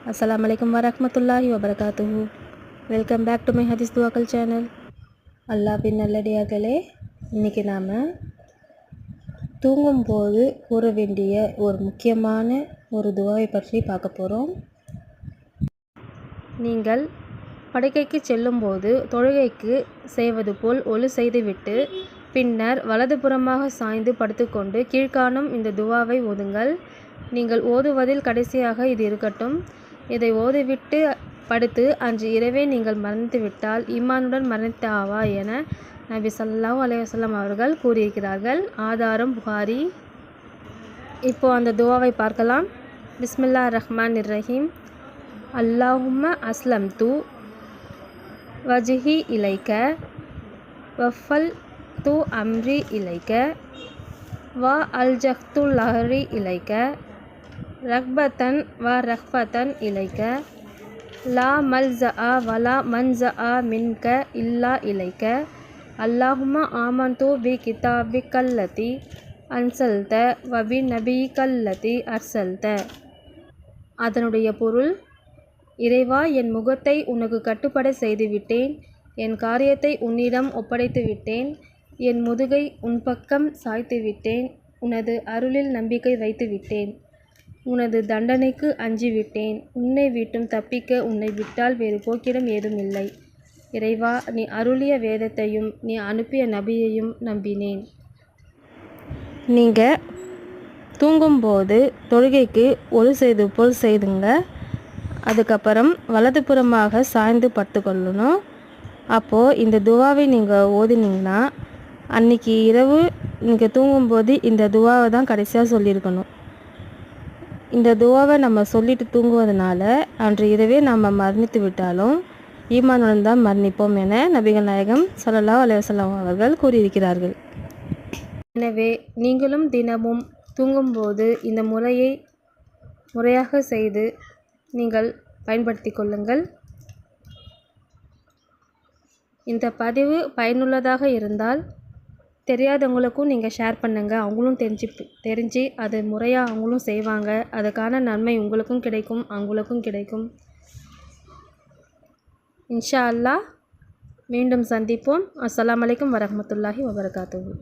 அஸ்ஸலாமு அலைக்கும் வரஹ்மத்துல்லாஹி வபரகாத்துஹு வெல்கம் பேக் டு மை ஹதீஸ் துவாக்கல் சேனல் அல்லாஹ்வின் நல்லடியார்களே இன்றைக்கி நாம் தூங்கும்போது கூற வேண்டிய ஒரு முக்கியமான ஒரு துவாவை பற்றி பார்க்க போகிறோம் நீங்கள் படுக்கைக்கு செல்லும்போது தொழுகைக்கு செய்வது போல் ஒலு செய்துவிட்டு பின்னர் வலதுபுறமாக சாய்ந்து படுத்துக்கொண்டு கீழ்காணும் இந்த துவாவை ஓதுங்கள். நீங்கள் ஓதுவதில் கடைசியாக இது இருக்கட்டும். இதை ஓதிவிட்டு படுத்து அன்று இரவே நீங்கள் மறந்துவிட்டால் ஈமானுடன் மரணித்த ஆவா என நபி சல்லாஹ் அலைஹி அவர்கள் கூறியிருக்கிறார்கள். ஆதாரம் புகாரி. இப்போது அந்த துவாவை பார்க்கலாம். பிஸ்மில்லா ரஹ்மான் ரஹீம். அல்லாஹும்ம அஸ்லம் து வஜ்ஹி இலைக்க வஃபல் து அம்ரி இலைக்க வ அல்ஜஹ்து லஹரி இலைக்க ரக்பத்தன் வ ரஹ்பத்தன் இலைக்க. லா மல்ஜஅ வலா மன்ஜஅ மின்க இல்லா இலைக்க. அல்லாஹுமா ஆமந்தோ பி கிதாபிக்கல்லதி அன்சல்த வபி நபிகல்லதி அர்சல்த. அதனுடைய பொருள் இறைவா என் முகத்தை உனக்கு கட்டுப்பட செய்துவிட்டேன். என் காரியத்தை உன்னிடம் ஒப்படைத்து விட்டேன் என் முதுகை உன் பக்கம் சாய்த்து விட்டேன் உனது அருளில் நம்பிக்கை வைத்து விட்டேன் உனது தண்டனைக்கு அஞ்சிவிட்டேன். உன்னை விட்டும் தப்பிக்க உன்னை விட்டால் வேறு போக்கிடம் ஏதும் இல்லை. இறைவா நீ அருளிய வேதத்தையும் நீ அனுப்பிய நபியையும் நம்பினேன். நீங்கள் தூங்கும்போது தொழுகைக்கு ஒரு செய்து போல் செய்துங்க. அதுக்கப்புறம் வலதுபுறமாக சாய்ந்து படுத்துக்கொள்ளணும். அப்போது இந்த துவாவை நீங்கள் ஓதினீங்கன்னா அன்னைக்கு இரவு நீங்கள் தூங்கும்போது இந்த துவாவை தான் கடைசியாக சொல்லியிருக்கணும். இந்த துவாவை நம்ம சொல்லிட்டு தூங்குவதனால அன்று இரவே நம்ம மரணித்து விட்டாலும் ஈமானுடன் தான் மரணிப்போம் என நபிகள் நாயகம் ஸல்லல்லாஹு அலைஹி அவர்கள் கூறியிருக்கிறார்கள். எனவே நீங்களும் தினமும் தூங்கும்போது இந்த முறையை முறையாக செய்து நீங்கள் பயன்படுத்தி கொள்ளுங்கள். இந்த பதிவு பயனுள்ளதாக இருந்தால் தெரியாதவங்களுக்கும் நீங்கள் ஷேர் பண்ணுங்கள் அவங்களும் தெரிஞ்சு தெரிஞ்சு அது முறையாக அவங்களும் செய்வாங்க. அதுக்கான நன்மை உங்களுக்கும் கிடைக்கும் அவங்களுக்கும் கிடைக்கும். இன்ஷா அல்லாஹ் மீண்டும் சந்திப்போம். அஸ்லாம் வலைக்கம் வரமத்துல்லாஹி வபரகாத்துஹு.